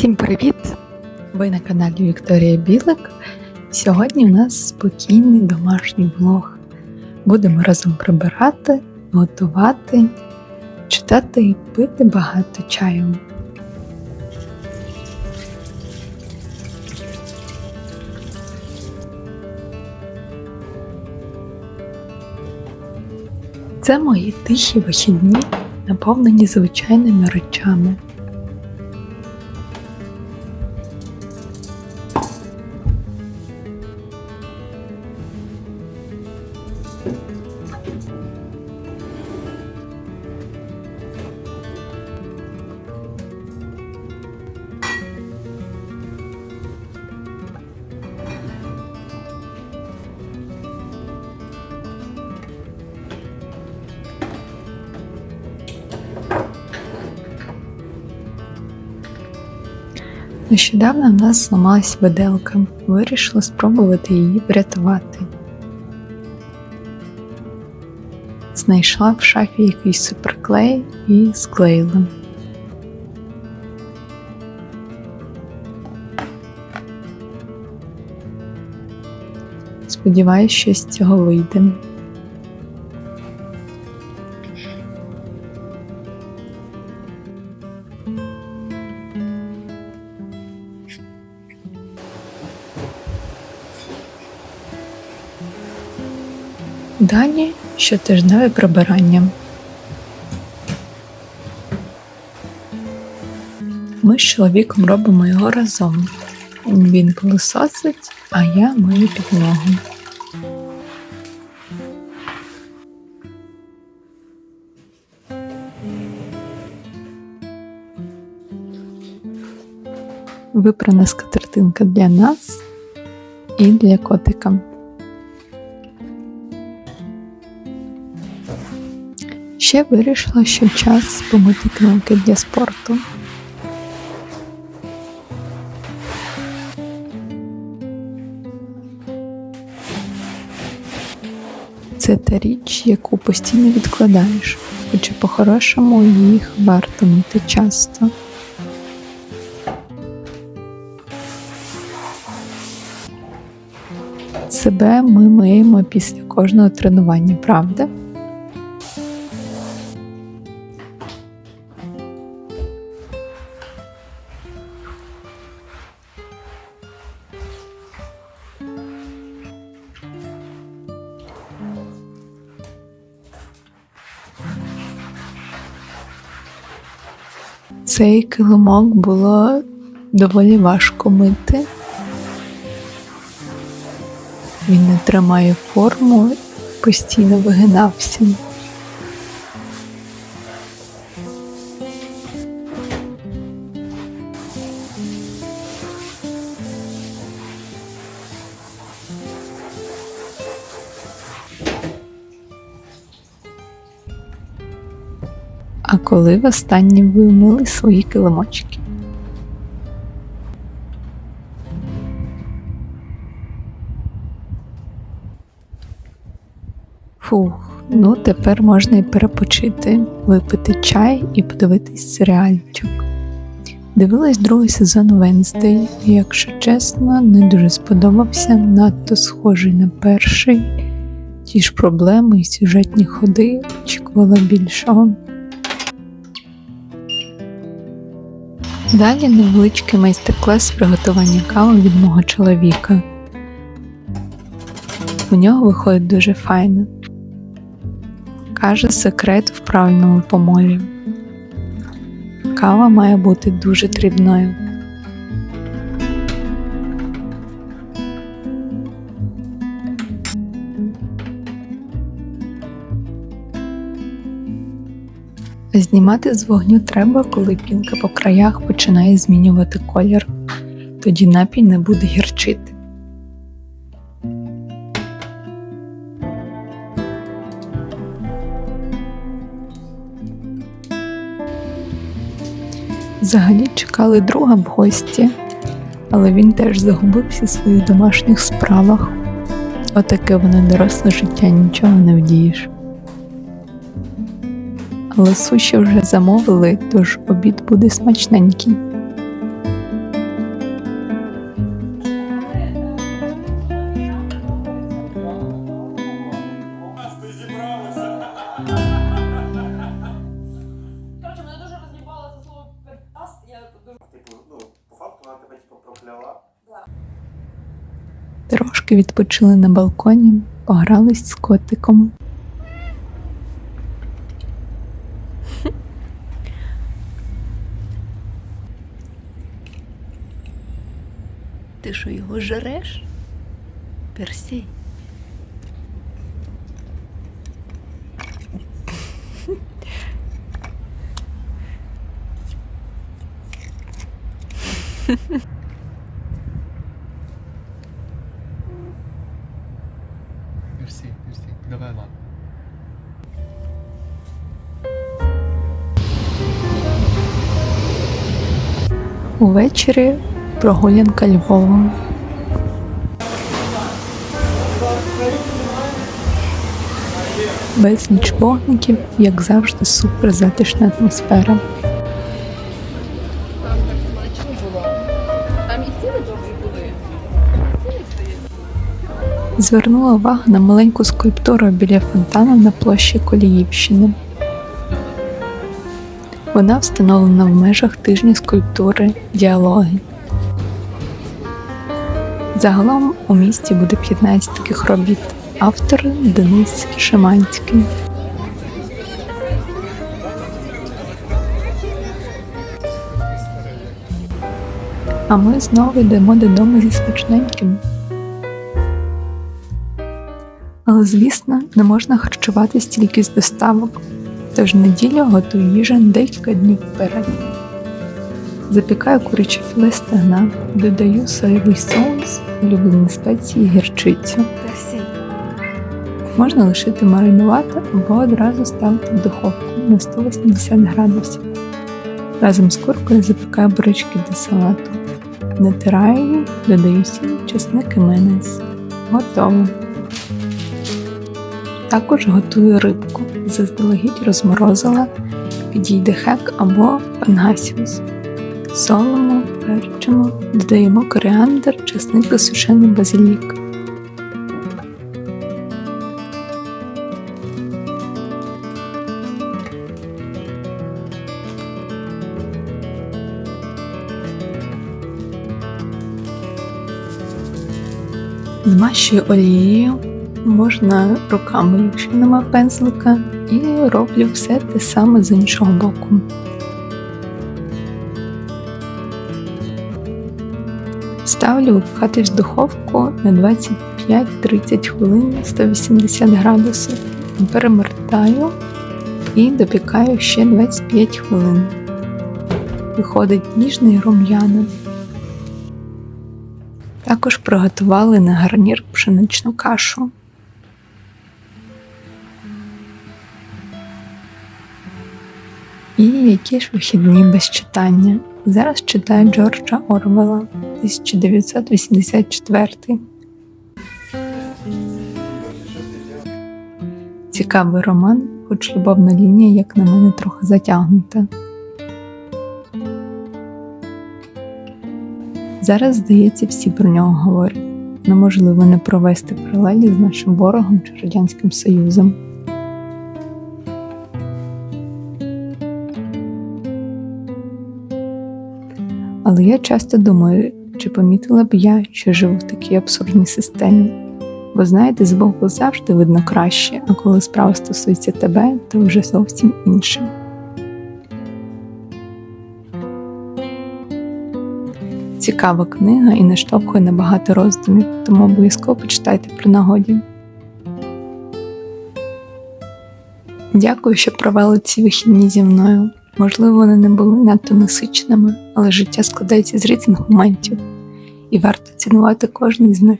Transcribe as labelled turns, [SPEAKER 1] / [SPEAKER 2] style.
[SPEAKER 1] Всім привіт! Ви на каналі Вікторія Білик. Сьогодні у нас спокійний домашній влог. Будемо разом прибирати, готувати, читати і пити багато чаю. Це мої тихі вихідні, наповнені звичайними речами. Нещодавно в нас зламалась виделка. Вирішила спробувати її врятувати. Знайшла в шафі якийсь суперклей і склеїла. Сподіваюсь, що з цього вийде. Далі щотижневе прибирання. Ми з чоловіком робимо його разом. Він пилососить, а я мию підлогу. Випрана скатертинка для нас і для котика. Ще вирішила, що час помити кнопки для спорту. Це та річ, яку постійно відкладаєш, хоча по-хорошому їх варто мити часто. Себе ми миємо після кожного тренування, правда? Цей килимок було доволі важко мити. Він не тримає форму, постійно вигинався. А коли востаннє ви мили свої килимочки? Фух, ну тепер можна і перепочити, випити чай і подивитись серіальчик. Дивилась другий сезон Венстей, і, якщо чесно, не дуже сподобався, надто схожий на перший. Ті ж проблеми і сюжетні ходи очікувала більшого. Далі невеличкий майстер-клас приготування кави від мого чоловіка. У нього виходить дуже файно. Каже секрет в правильному помолі. Кава має бути дуже дрібною. Знімати з вогню треба, коли пінка по краях починає змінювати колір. Тоді напій не буде гірчити. Взагалі чекали друга в гості, але він теж загубився в своїх домашніх справах. Отаке воно доросле життя, нічого не вдієш але суші вже замовили, тож обід буде смачненький. Трошки відпочили на балконі, погрались з котиком.
[SPEAKER 2] Ти що його жереш? Персей.
[SPEAKER 3] Мерсі, мерсі. Давай лапу.
[SPEAKER 1] Увечері прогулянка Львовом. Безліч вогників, як завжди, супер затишна атмосфера. Звернула увагу на маленьку скульптуру біля фонтану на площі Коліївщини. Вона встановлена в межах тижня скульптури Діалоги. Загалом у місті буде 15 таких робіт. Автор Денис Шиманський. А ми знову йдемо додому зі смачненьким. Але, звісно, не можна харчуватись тільки з доставок, тож неділю готую їжу декілька днів вперед. Запікаю куряче філе стегна, додаю соєвий соус, улюблені спеції гірчицю. Можна лишити маринувати або одразу ставити в духовку на 180 градусів. Разом з куркою запікаю бурячки до салату. Натираю їх, додаю сіль, чесник і майонез. Готово. Також готую рибку. Заздалегідь розморозила, підійде хек або пангасіус. Солимо, перчимо, додаємо коріандр, чесник сушений базилік. Змащую олією, можна руками, якщо нема пензлика, і роблю все те саме з іншого боку. Ставлю випхатись в духовку на 25-30 хвилин 180 градусів. Перемертаю і допікаю ще 25 хвилин. Виходить ніжний рум'яна. Також приготували на гарнір пшеничну кашу. І які ж вихідні без читання. Зараз читаю Джорджа Орвела 1984. Цікавий роман, хоч любовна лінія, як на мене, трохи затягнута. Зараз, здається, всі про нього говорять. Неможливо не провести паралелі з нашим ворогом чи Радянським Союзом. Але я часто думаю, чи помітила б я, що живу в такій абсурдній системі. Бо знаєте, з боку завжди видно краще, а коли справа стосується тебе, то вже зовсім інше. Цікава книга і наштовхує на багато роздумів, тому обов'язково почитайте при нагоді. Дякую, що провели ці вихідні зі мною. Можливо, вони не були надто насиченими, але життя складається з різних моментів, і варто цінувати кожний з них.